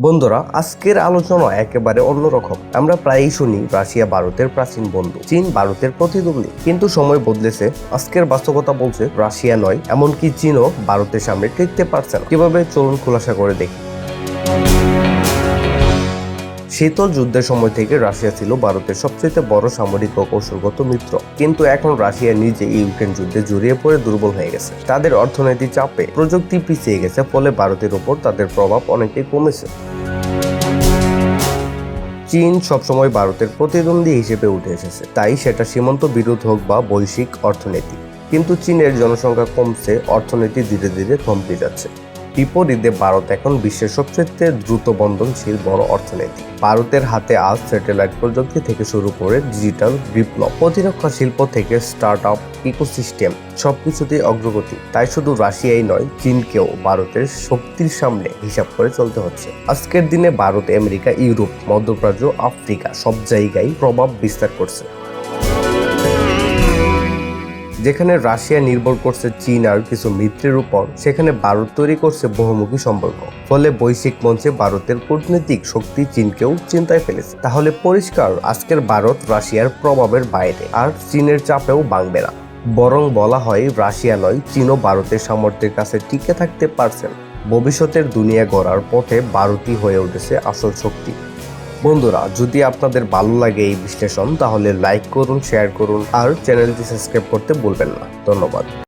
বন্ধুরা, আজকের আলোচনা একেবারে অন্যরকম। আমরা প্রায়ই শুনি রাশিয়া ভারতের প্রাচীন বন্ধু। চীন ভারতের প্রতিদ্বন্দ্বী। কিন্তু সময় বদলেছে। আজকের বাস্তবতা বলছে রাশিয়া নয়, এমনকি চীনও ভারতের সামনে টিকতে পারছে না। কীভাবে? চলুন খোলাসা করে দেখি। শীতল যুদ্ধের সময় থেকে রাশিয়া ছিল ভারতের সবচেয়ে বড় সামরিক ও কৌশলগত মিত্র। কিন্তু এখন রাশিয়া নিজে ইউক্রেন যুদ্ধে জড়িয়ে পড়ে দুর্বল হয়ে গেছে। তাদের অর্থনৈতিক চাপে প্রযুক্তি পিছিয়ে গেছে, ফলে ভারতের উপর তাদের প্রভাব অনেকটাই কমেছে। চীন সবসময় ভারতের প্রতিদ্বন্দ্বী হিসেবে উঠে এসেছে। তাই সেটা সীমান্ত বিরোধ হোক বা বৈশ্বিক অর্থনীতি। কিন্তু চীনের জনসংখ্যা কমছে, অর্থনীতি ধীরে ধীরে থমকে যাচ্ছে। বিপরীতে ভারত এখন বিশ্বের সবচেয়ে দ্রুত বন্ধনশীল বড় অর্থনীতি। ভারতের হাতে আজ স্যাটেলাইট প্রযুক্তি থেকে শুরু করে ডিজিটাল বিপ্লব, প্রতিরক্ষা শিল্প থেকে স্টার্ট আপ ইকোসিস্টেম, সবকিছুতেই অগ্রগতি। তাই শুধু রাশিয়াই নয়, চীনকেও ভারতের শক্তির সামনে হিসাব করে চলতে হচ্ছে। আজকের দিনে ভারত, আমেরিকা, ইউরোপ, মধ্যপ্রাচ্য, আফ্রিকা সব জায়গায় প্রভাব বিস্তার করছে। যেখানে রাশিয়া নির্ভর করছে চীন আর কিছু মিত্রের উপর, সেখানে ভারত তৈরি করছে বহুমুখী সম্পর্ক। ফলে বৈশ্বিক মঞ্চে ভারতের কূটনৈতিক শক্তি চীনকেও চিন্তায় ফেলেছে। তাহলে পরিষ্কার, আজকের ভারত রাশিয়ার প্রভাবের বাইরে আর চীনের চাপেও বাংবে না। বরং বলা হয়, রাশিয়া নয়, চীনও ভারতের সামর্থ্যের কাছে টিকে থাকতে পারছেন ভবিষ্যতের দুনিয়া গড়ার পথে ভারতই হয়ে উঠেছে আসল শক্তি। বন্ধুরা, যদি আপনাদের ভালো লাগে এই বিশ্লেষণ, তাহলে লাইক করুন শেয়ার করুন, আর চ্যানেলটি সাবস্ক্রাইব করতে ভুলবেন না। ধন্যবাদ।